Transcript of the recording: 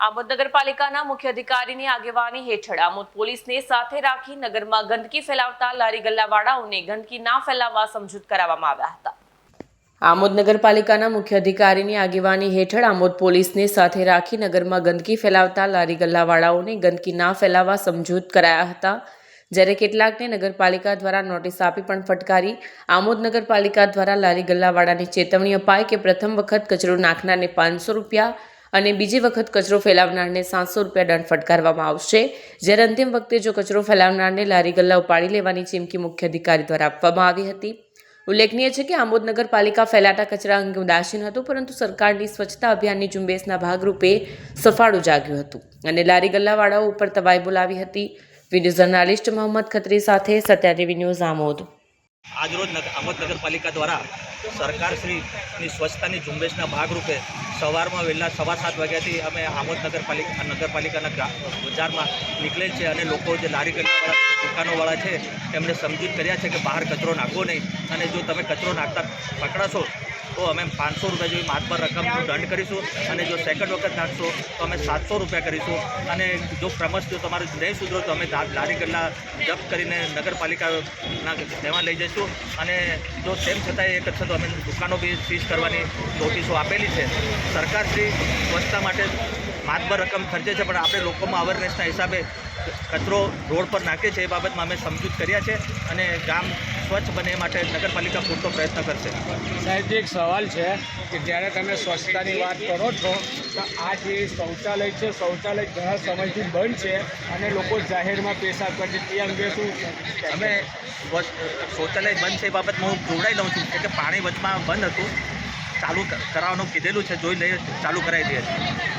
આમોદ નગરપાલિકાના મુખ્ય અધિકારીની આગેવાની હેઠળ આમોદ પોલીસને સાથે રાખી નગરમાં ગંદકી ફેલાવતા લારી ગલ્લાવાળાઓને ગંદકી ના ફેલાવવા સમજૂત કરાવવામાં આવ્યા હતા. આમોદ નગરપાલિકાના મુખ્ય અધિકારીની આગેવાની હેઠળ આમોદ પોલીસને સાથે રાખી નગરમાં ગંદકી ફેલાવતા લારી ગલ્લાવાળાઓને ગંદકી ના ફેલાવવા સમજૂત કરાયા હતા. જ્યારે કેટલાકને નગરપાલિકા દ્વારા નોટિસ આપી પણ ફટકારી, આમોદ નગરપાલિકા દ્વારા લારી ગલ્લાવાળાને ચેતવણી અપાય કે પ્રથમ વખત કચરો નાખનારને પાંચસો રૂપિયા અને બીજી વખત કચરો ફેલાવનારને સાતસો રૂપિયા દંડ ફટકારવામાં આવશે. જ્યારે અંતિમ વખતે જો કચરો ફેલાવનારને લારી ગલ્લા ઉપાડી લેવાની ચીમકી મુખ્ય અધિકારી દ્વારા આપવામાં આવી હતી. ઉલ્લેખનીય છે કે આમોદ નગરપાલિકા ફેલાતા કચરા અંગે ઉદાસીન હતું, પરંતુ સરકારની સ્વચ્છતા અભિયાનની ઝુંબેશના ભાગરૂપે સફાળું જાગ્યું હતું અને લારી ગલ્લાવાળાઓ ઉપર તવાઈ બોલાવી હતી. વીડિયો જર્નાલિસ્ટ મોહમ્મદ ખત્રી સાથે સત્યાદેવી ન્યૂઝ આમોદ. આજરોજ આમોદ નગરપાલિકા દ્વારા સરકારશ્રીની સ્વચ્છતાની ઝુંબેશના ભાગરૂપે સવારમાં વહેલા સવા સાત વાગ્યાથી અમે આમોદ નગરપાલિકા, નગરપાલિકાના ગ્રા- બજારમાં નીકળેલ છે અને લોકો જે લારી ગલીવાળા દુકાનોવાળા છે એમને સમજૂત કર્યા છે કે બહાર કચરો નાખવો નહીં. અને જો તમે કચરો નાખતા પકડાશો તો અમે પાંચસો રૂપિયા જેવી માતબર રકમનું દંડ કરીશું અને જો સેકન્ડ વખત નાખશો તો અમે સાતસો રૂપિયા કરીશું. અને જો ક્રમશ જો તમારું નહીં સુધરો તો અમે લારી ગલ્લા જપ્ત કરીને નગરપાલિકાના તેમાં લઈ જઈશું. અને જો તેમ છતાં એ છે તો અમે દુકાનો બી સીઝ કરવાની નોટિસો આપેલી છે. સરકારશ્રી સ્વચ્છતા માટે માતબર રકમ ખર્ચે છે પણ આપણે લોકોમાં અવેરનેસના હિસાબે કચરો રોડ પર નાખે છે એ બાબતમાં અમે સમજૂત કર્યા છે અને ગામ સ્વચ્છ બને માટે નગરપાલિકા પૂરતો પ્રયત્ન કરશે. સાહેબ એક સવાલ છે કે જ્યારે તમે સ્વચ્છતાની વાત કરો છો તો આ જે શૌચાલય છે શૌચાલય ઘણા સમયથી બંધ છે અને લોકો જાહેરમાં પેશાબ કરે છે. તે અંગે શું અમે શૌચાલય બંધ છે એ બાબતમાં હું જોડાઈ લઉં છું કે પાણી વચમાં બંધ હતું. ચાલુ કરાવવાનું કીધેલું છે જોઈ લઈએ ચાલુ કરાવી દઈએ છીએ.